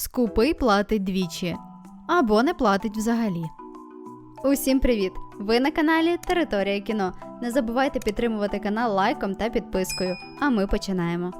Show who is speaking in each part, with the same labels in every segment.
Speaker 1: Скупий платить двічі або не платить взагалі.
Speaker 2: Усім привіт! Ви на каналі Територія кіно. Не забувайте підтримувати канал лайком та підпискою. А ми починаємо.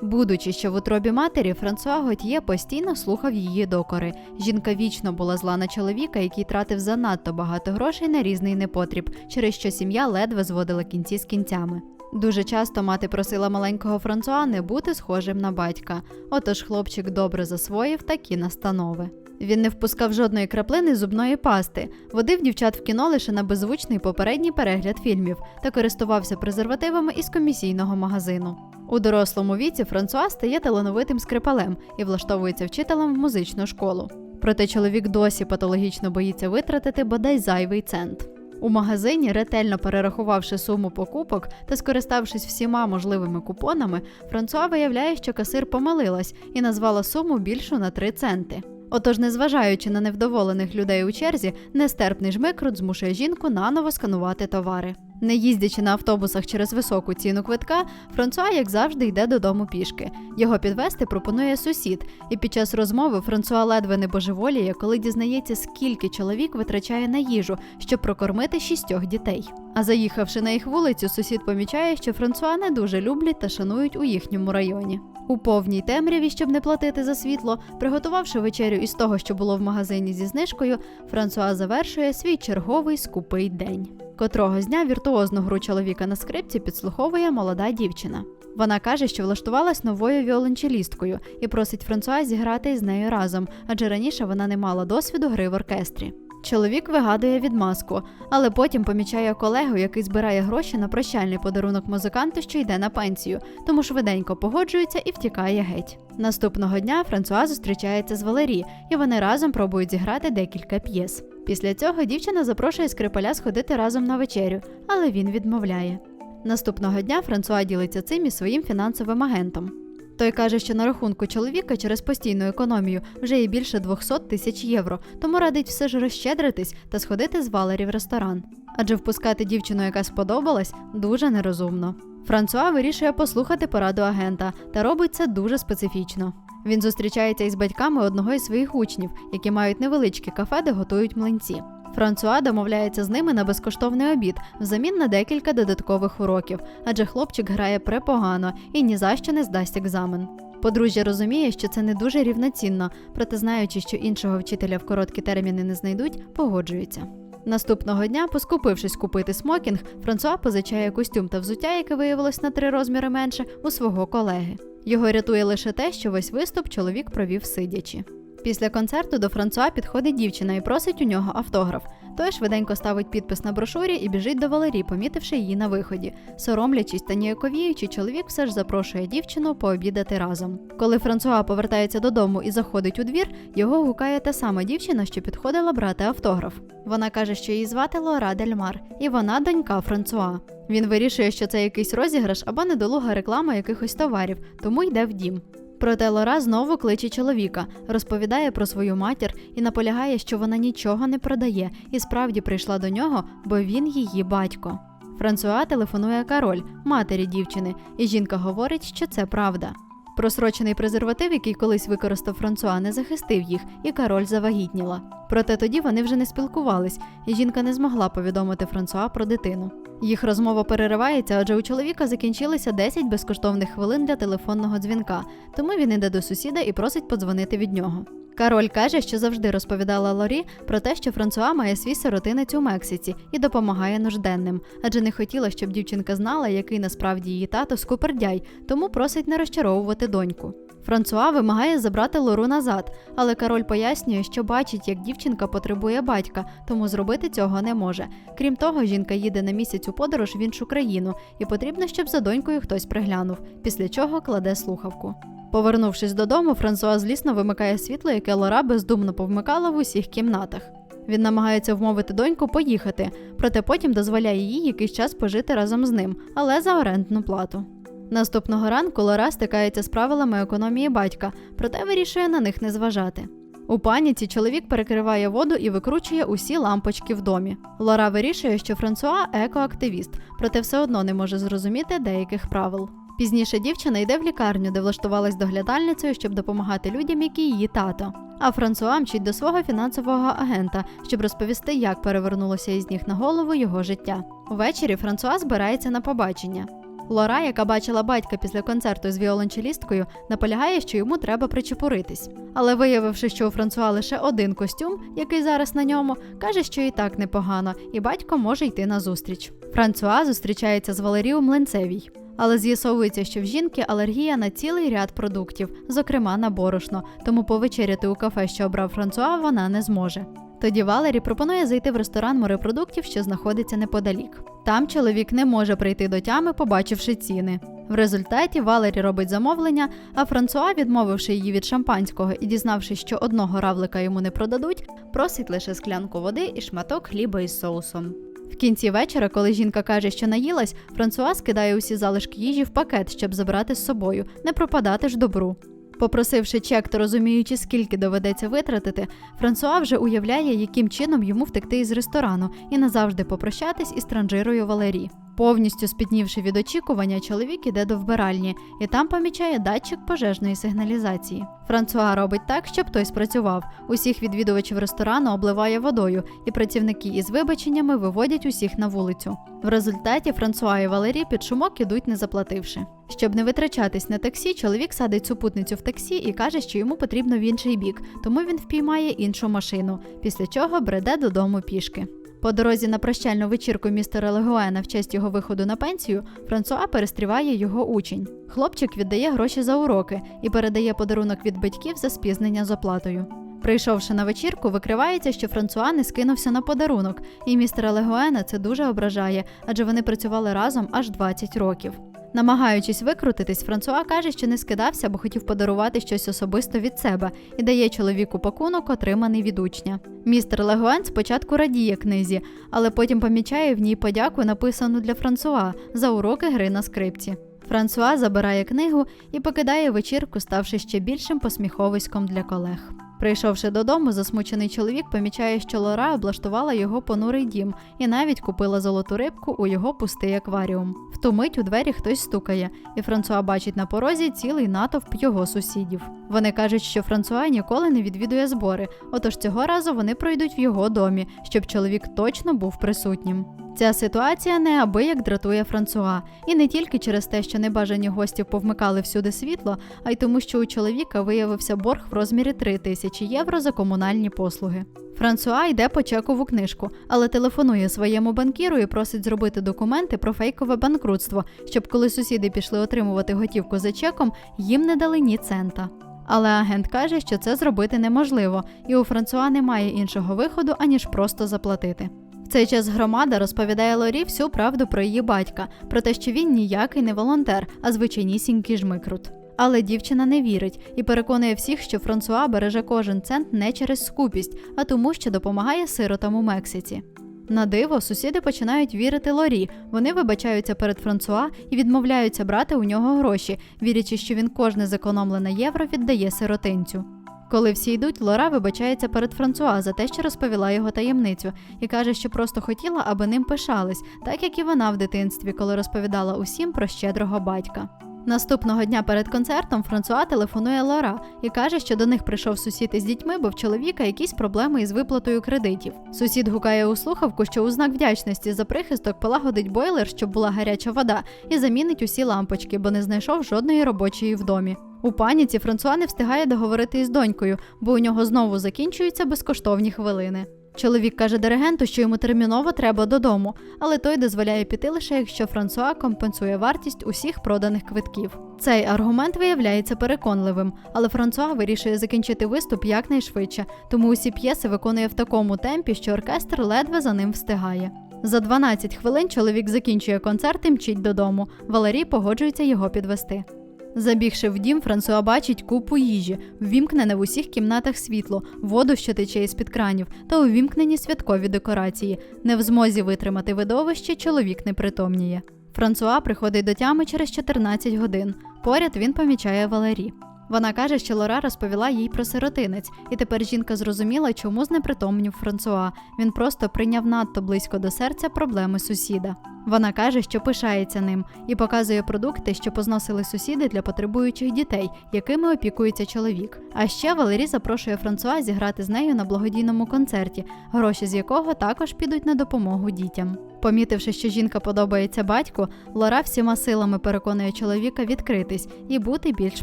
Speaker 1: Будучи, що в утробі матері, Франсуа Готьє постійно слухав її докори. Жінка вічно була зла на чоловіка, який тратив занадто багато грошей на різний непотріб, через що сім'я ледве зводила кінці з кінцями. Дуже часто мати просила маленького Франсуа не бути схожим на батька. Отож хлопчик добре засвоїв такі настанови. Він не впускав жодної краплини зубної пасти, водив дівчат в кіно лише на беззвучний попередній перегляд фільмів та користувався презервативами із комісійного магазину. У дорослому віці Франсуа стає талановитим скрипалем і влаштовується вчителем в музичну школу. Проте чоловік досі патологічно боїться витратити бодай зайвий цент. У магазині, ретельно перерахувавши суму покупок та скориставшись всіма можливими купонами, Франсуа виявляє, що касир помилилась і назвала суму більшу на 3 центи. Отож, незважаючи на невдоволених людей у черзі, нестерпний жмикрут змушує жінку наново сканувати товари. Не їздячи на автобусах через високу ціну квитка, Франсуа, як завжди, йде додому пішки. Його підвести пропонує сусід, і під час розмови Франсуа ледве не божеволіє, коли дізнається, скільки чоловік витрачає на їжу, щоб прокормити шістьох дітей. А заїхавши на їх вулицю, сусід помічає, що Франсуа не дуже люблять та шанують у їхньому районі. У повній темряві, щоб не платити за світло, приготувавши вечерю із того, що було в магазині зі знижкою, Франсуа завершує свій черговий скупий день. Котрого з дня віртуозну гру чоловіка на скрипці підслуховує молода дівчина. Вона каже, що влаштувалась новою віолончелісткою і просить Франсуа зіграти із нею разом, адже раніше вона не мала досвіду гри в оркестрі. Чоловік вигадує відмазку, але потім помічає колегу, який збирає гроші на прощальний подарунок музиканту, що йде на пенсію, тому швиденько погоджується і втікає геть. Наступного дня Франсуа зустрічається з Валері, і вони разом пробують зіграти декілька п'єс. Після цього дівчина запрошує скрипаля сходити разом на вечерю, але він відмовляє. Наступного дня Франсуа ділиться цим із своїм фінансовим агентом. Той каже, що на рахунку чоловіка через постійну економію вже є більше 200 тисяч євро, тому радить все ж розщедритись та сходити з Валері в ресторан. Адже впускати дівчину, яка сподобалась, дуже нерозумно. Франсуа вирішує послухати пораду агента та робить це дуже специфічно. Він зустрічається із батьками одного із своїх учнів, які мають невеличке кафе, де готують млинці. Франсуа домовляється з ними на безкоштовний обід взамін на декілька додаткових уроків, адже хлопчик грає препогано і ні за що не здасть екзамен. Подружжя розуміє, що це не дуже рівноцінно, проте знаючи, що іншого вчителя в короткі терміни не знайдуть, погоджується. Наступного дня, поскупившись купити смокінг, Франсуа позичає костюм та взуття, яке виявилось на три розміри менше, у свого колеги. Його рятує лише те, що весь виступ чоловік провів сидячи. Після концерту до Франсуа підходить дівчина і просить у нього автограф. Той швиденько ставить підпис на брошурі і біжить до Валерії, помітивши її на виході. Соромлячись та ніяковіючи, чоловік все ж запрошує дівчину пообідати разом. Коли Франсуа повертається додому і заходить у двір, його гукає та сама дівчина, що підходила брати автограф. Вона каже, що її звати Лора Дельмар, і вона донька Франсуа. Він вирішує, що це якийсь розіграш або недолуга реклама якихось товарів, тому йде в дім. Проте Лора знову кличе чоловіка, розповідає про свою матір і наполягає, що вона нічого не продає і справді прийшла до нього, бо він її батько. Франсуа телефонує Кароль, матері дівчини, і жінка говорить, що це правда. Просрочений презерватив, який колись використав Франсуа, не захистив їх, і Кароль завагітніла. Проте тоді вони вже не спілкувались, і жінка не змогла повідомити Франсуа про дитину. Їх розмова переривається, адже у чоловіка закінчилося 10 безкоштовних хвилин для телефонного дзвінка, тому він іде до сусіда і просить подзвонити від нього. Кароль каже, що завжди розповідала Лорі про те, що Франсуа має свій сиротинець у Мексиці і допомагає нужденним, адже не хотіла, щоб дівчинка знала, який насправді її тато скупердяй, тому просить не розчаровувати доньку. Франсуа вимагає забрати Лору назад, але Кароль пояснює, що бачить, як дівчинка потребує батька, тому зробити цього не може. Крім того, жінка їде на місяць у подорож в іншу країну, і потрібно, щоб за донькою хтось приглянув, після чого кладе слухавку. Повернувшись додому, Франсуа злісно вимикає світло, яке Лора бездумно повмикала в усіх кімнатах. Він намагається вмовити доньку поїхати, проте потім дозволяє їй якийсь час пожити разом з ним, але за орендну плату. Наступного ранку Лора стикається з правилами економії батька, проте вирішує на них не зважати. У паніці чоловік перекриває воду і викручує усі лампочки в домі. Лора вирішує, що Франсуа екоактивіст, проте все одно не може зрозуміти деяких правил. Пізніше дівчина йде в лікарню, де влаштувалась доглядальницею, щоб допомагати людям, які її тато. А Франсуа мчить до свого фінансового агента, щоб розповісти, як перевернулося із ніг на голову його життя. Увечері Франсуа збирається на побачення. Лора, яка бачила батька після концерту з віолончелісткою, наполягає, що йому треба причепуритись. Але виявивши, що у Франсуа лише один костюм, який зараз на ньому, каже, що і так непогано, і батько може йти на зустріч. Франсуа зустрічається з Валерією Млинцевій. Але з'ясовується, що в жінки алергія на цілий ряд продуктів, зокрема на борошно, тому повечеряти у кафе, що обрав Франсуа, вона не зможе. Тоді Валері пропонує зайти в ресторан морепродуктів, що знаходиться неподалік. Там чоловік не може прийти до тями, побачивши ціни. В результаті Валері робить замовлення, а Франсуа, відмовивши її від шампанського і дізнавшись, що одного равлика йому не продадуть, просить лише склянку води і шматок хліба із соусом. В кінці вечора, коли жінка каже, що наїлась, Франсуа скидає усі залишки їжі в пакет, щоб забрати з собою, не пропадати ж добру. Попросивши чек та розуміючи, скільки доведеться витратити, Франсуа вже уявляє, яким чином йому втекти із ресторану і назавжди попрощатись із транжирою Валері. Повністю спітнівши від очікування, чоловік іде до вбиральні і там помічає датчик пожежної сигналізації. Франсуа робить так, щоб той спрацював. Усіх відвідувачів ресторану обливає водою, і працівники із вибаченнями виводять усіх на вулицю. В результаті Франсуа і Валері під шумок ідуть, не заплативши. Щоб не витрачатись на таксі, чоловік садить супутницю в таксі і каже, що йому потрібно в інший бік, тому він впіймає іншу машину, після чого бреде додому пішки. По дорозі на прощальну вечірку містера Легуена в честь його виходу на пенсію, Франсуа перестріває його учень. Хлопчик віддає гроші за уроки і передає подарунок від батьків за спізнення з оплатою. Прийшовши на вечірку, викривається, що Франсуа не скинувся на подарунок, і містера Легуена це дуже ображає, адже вони працювали разом аж 20 років. Намагаючись викрутитись, Франсуа каже, що не скидався, бо хотів подарувати щось особисто від себе і дає чоловіку пакунок, отриманий від учня. Містер Легуен спочатку радіє книзі, але потім помічає в ній подяку, написану для Франсуа за уроки гри на скрипці. Франсуа забирає книгу і покидає вечірку, ставши ще більшим посміховиськом для колег. Прийшовши додому, засмучений чоловік помічає, що Лора облаштувала його понурий дім і навіть купила золоту рибку у його пустий акваріум. В ту мить у двері хтось стукає, і Франсуа бачить на порозі цілий натовп його сусідів. Вони кажуть, що Франсуа ніколи не відвідує збори, отож цього разу вони пройдуть в його домі, щоб чоловік точно був присутнім. Ця ситуація неабияк дратує Франсуа, і не тільки через те, що небажані гості повмикали всюди світло, а й тому, що у чоловіка виявився борг в розмірі 3 тисячі євро за комунальні послуги. Франсуа йде по чекову книжку, але телефонує своєму банкіру і просить зробити документи про фейкове банкрутство, щоб коли сусіди пішли отримувати готівку за чеком, їм не дали ні цента. Але агент каже, що це зробити неможливо, і у Франсуа немає іншого виходу, аніж просто заплатити. Цей час громада розповідає Лорі всю правду про її батька, про те, що він ніякий не волонтер, а звичайнісінький жмикрут. Але дівчина не вірить і переконує всіх, що Франсуа береже кожен цент не через скупість, а тому, що допомагає сиротам у Мексиці. На диво, сусіди починають вірити Лорі. Вони вибачаються перед Франсуа і відмовляються брати у нього гроші, вірячи, що він кожне зекономлене євро віддає сиротинцю. Коли всі йдуть, Лора вибачається перед Франсуа за те, що розповіла його таємницю, і каже, що просто хотіла, аби ним пишались, так як і вона в дитинстві, коли розповідала усім про щедрого батька. Наступного дня перед концертом Франсуа телефонує Лора і каже, що до них прийшов сусід із дітьми, бо в чоловіка якісь проблеми із виплатою кредитів. Сусід гукає у слухавку, що у знак вдячності за прихисток полагодить бойлер, щоб була гаряча вода, і замінить усі лампочки, бо не знайшов жодної робочої в домі. У паніці Франсуа не встигає договорити із донькою, бо у нього знову закінчуються безкоштовні хвилини. Чоловік каже диригенту, що йому терміново треба додому, але той дозволяє піти лише якщо Франсуа компенсує вартість усіх проданих квитків. Цей аргумент виявляється переконливим, але Франсуа вирішує закінчити виступ якнайшвидше, тому усі п'єси виконує в такому темпі, що оркестр ледве за ним встигає. За 12 хвилин чоловік закінчує концерт і мчить додому. Валерій погоджується його підвести. Забігши в дім, Франсуа бачить купу їжі, ввімкнене в усіх кімнатах світло, воду, що тече із під кранів, та увімкнені святкові декорації. Не в змозі витримати видовище, чоловік не притомніє. Франсуа приходить до тями через 14 годин. Поряд він помічає Валері. Вона каже, що Лора розповіла їй про сиротинець, і тепер жінка зрозуміла, чому знепритомнів Франсуа. Він просто прийняв надто близько до серця проблеми сусіда. Вона каже, що пишається ним і показує продукти, що позносили сусіди для потребуючих дітей, якими опікується чоловік. А ще Валерій запрошує Франсуа зіграти з нею на благодійному концерті, гроші з якого також підуть на допомогу дітям. Помітивши, що жінка подобається батьку, Лора всіма силами переконує чоловіка відкритись і бути більш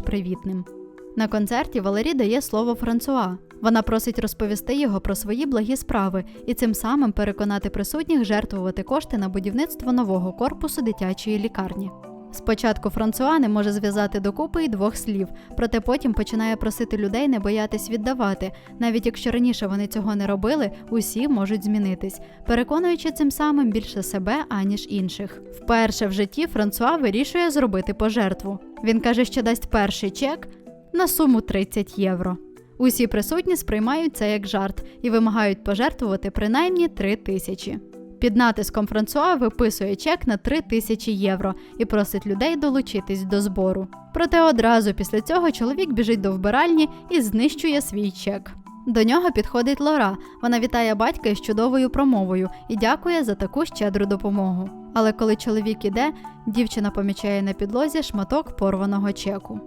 Speaker 1: привітним. На концерті Валерій дає слово Франсуа. Вона просить розповісти його про свої благі справи і цим самим переконати присутніх жертвувати кошти на будівництво нового корпусу дитячої лікарні. Спочатку Франсуа не може зв'язати докупи й двох слів, проте потім починає просити людей не боятись віддавати. Навіть якщо раніше вони цього не робили, усі можуть змінитись, переконуючи цим самим більше себе аніж інших. Вперше в житті Франсуа вирішує зробити пожертву. Він каже, що дасть перший чек на суму 30 євро. Усі присутні сприймають це як жарт і вимагають пожертвувати принаймні 3 тисячі. Під натиском Франсуа виписує чек на 3 тисячі євро і просить людей долучитись до збору. Проте одразу після цього чоловік біжить до вбиральні і знищує свій чек. До нього підходить Лора. Вона вітає батька із чудовою промовою і дякує за таку щедру допомогу. Але коли чоловік іде, дівчина помічає на підлозі шматок порваного чеку.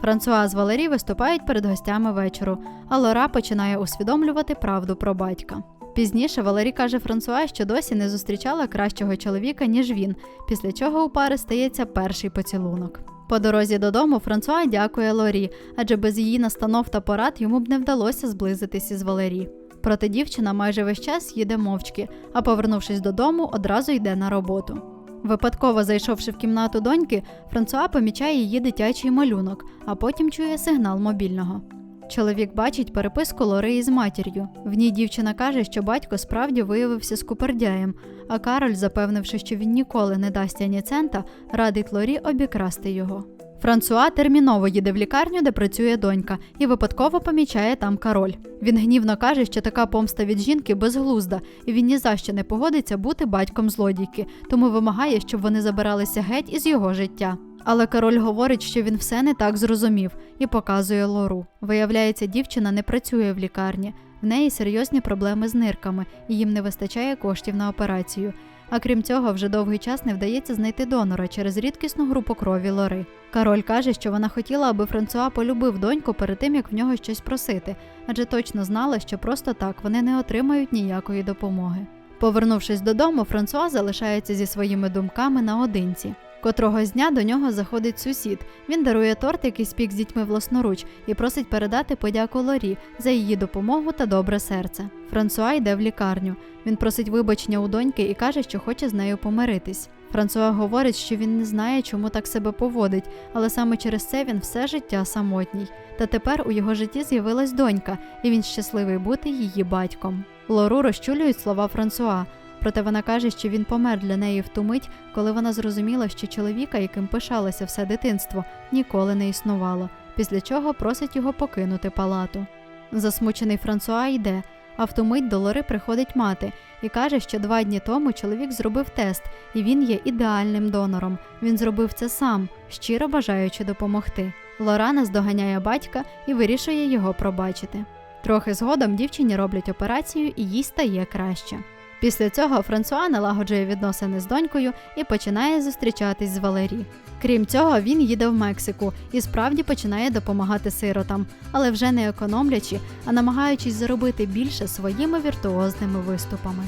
Speaker 1: Франсуа з Валері виступають перед гостями вечору, а Лора починає усвідомлювати правду про батька. Пізніше Валері каже Франсуа, що досі не зустрічала кращого чоловіка, ніж він, після чого у пари стається перший поцілунок. По дорозі додому Франсуа дякує Лорі, адже без її настанов та порад йому б не вдалося зблизитися із Валері. Проте дівчина майже весь час їде мовчки, а повернувшись додому, одразу йде на роботу. Випадково зайшовши в кімнату доньки, Франсуа помічає її дитячий малюнок, а потім чує сигнал мобільного. Чоловік бачить переписку Лори із матір'ю. В ній дівчина каже, що батько справді виявився скупердяєм, а Кароль, запевнивши, що він ніколи не дасть ані цента, радить Лорі обікрасти його. Франсуа терміново їде в лікарню, де працює донька, і випадково помічає там король. Він гнівно каже, що така помста від жінки безглузда, і він ні за що не погодиться бути батьком злодійки, тому вимагає, щоб вони забиралися геть із його життя. Але король говорить, що він все не так зрозумів і показує лору. Виявляється, дівчина не працює в лікарні. В неї серйозні проблеми з нирками, і їм не вистачає коштів на операцію. А крім цього, вже довгий час не вдається знайти донора через рідкісну групу крові Лори. Кароль каже, що вона хотіла, аби Франсуа полюбив доньку перед тим, як в нього щось просити, адже точно знала, що просто так вони не отримають ніякої допомоги. Повернувшись додому, Франсуа залишається зі своїми думками наодинці. Котрогось дня до нього заходить сусід. Він дарує торт, який спік з дітьми власноруч, і просить передати подяку Лорі за її допомогу та добре серце. Франсуа йде в лікарню. Він просить вибачення у доньки і каже, що хоче з нею помиритись. Франсуа говорить, що він не знає, чому так себе поводить, але саме через це він все життя самотній. Та тепер у його житті з'явилась донька, і він щасливий бути її батьком. Лору розчулюють слова Франсуа. Проте вона каже, що він помер для неї в ту мить, коли вона зрозуміла, що чоловіка, яким пишалося все дитинство, ніколи не існувало, після чого просить його покинути палату. Засмучений Франсуа йде, а в ту мить до Лори приходить мати і каже, що два дні тому чоловік зробив тест, і він є ідеальним донором. Він зробив це сам, щиро бажаючи допомогти. Лора наздоганяє батька і вирішує його пробачити. Трохи згодом дівчині роблять операцію і їй стає краще. Після цього Франсуа налагоджує відносини з донькою і починає зустрічатись з Валері. Крім цього, він їде в Мексику і справді починає допомагати сиротам, але вже не економлячи, а намагаючись заробити більше своїми віртуозними виступами.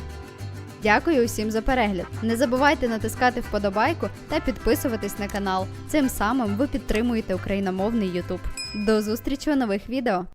Speaker 2: Дякую усім за перегляд. Не забувайте натискати вподобайку та підписуватись на канал. Цим самим ви підтримуєте україномовний YouTube. До зустрічі у нових відео!